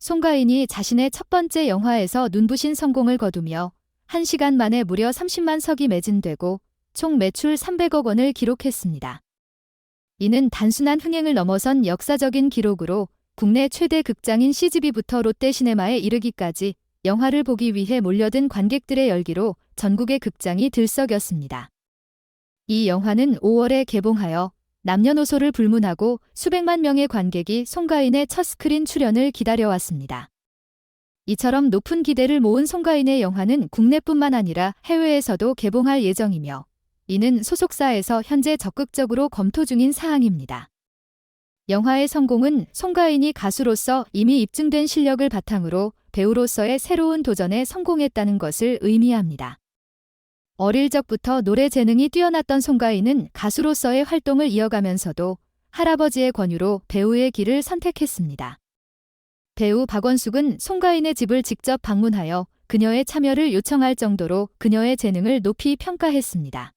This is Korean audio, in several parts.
송가인이 자신의 첫 번째 영화에서 눈부신 성공을 거두며 1시간 만에 무려 30만 석이 매진되고 총 매출 300억 원을 기록했습니다. 이는 단순한 흥행을 넘어선 역사적인 기록으로 국내 최대 극장인 CGV부터 롯데시네마에 이르기까지 영화를 보기 위해 몰려든 관객들의 열기로 전국의 극장이 들썩였습니다. 이 영화는 5월에 개봉하여 남녀노소를 불문하고 수백만 명의 관객이 송가인의 첫 스크린 출연을 기다려왔습니다. 이처럼 높은 기대를 모은 송가인의 영화는 국내뿐만 아니라 해외에서도 개봉할 예정이며 이는 소속사에서 현재 적극적으로 검토 중인 사항입니다. 영화의 성공은 송가인이 가수로서 이미 입증된 실력을 바탕으로 배우로서의 새로운 도전에 성공했다는 것을 의미합니다. 어릴 적부터 노래 재능이 뛰어났던 송가인은 가수로서의 활동을 이어가면서도 할아버지의 권유로 배우의 길을 선택했습니다. 배우 박원숙은 송가인의 집을 직접 방문하여 그녀의 참여를 요청할 정도로 그녀의 재능을 높이 평가했습니다.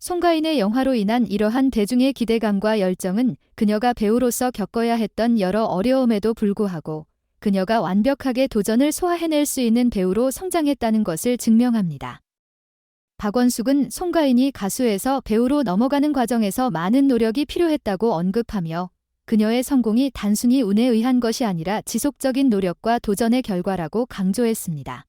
송가인의 영화로 인한 이러한 대중의 기대감과 열정은 그녀가 배우로서 겪어야 했던 여러 어려움에도 불구하고 그녀가 완벽하게 도전을 소화해낼 수 있는 배우로 성장했다는 것을 증명합니다. 박원숙은 송가인이 가수에서 배우로 넘어가는 과정에서 많은 노력이 필요했다고 언급하며 그녀의 성공이 단순히 운에 의한 것이 아니라 지속적인 노력과 도전의 결과라고 강조했습니다.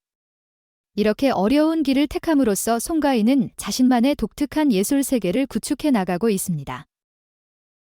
이렇게 어려운 길을 택함으로써 송가인은 자신만의 독특한 예술 세계를 구축해 나가고 있습니다.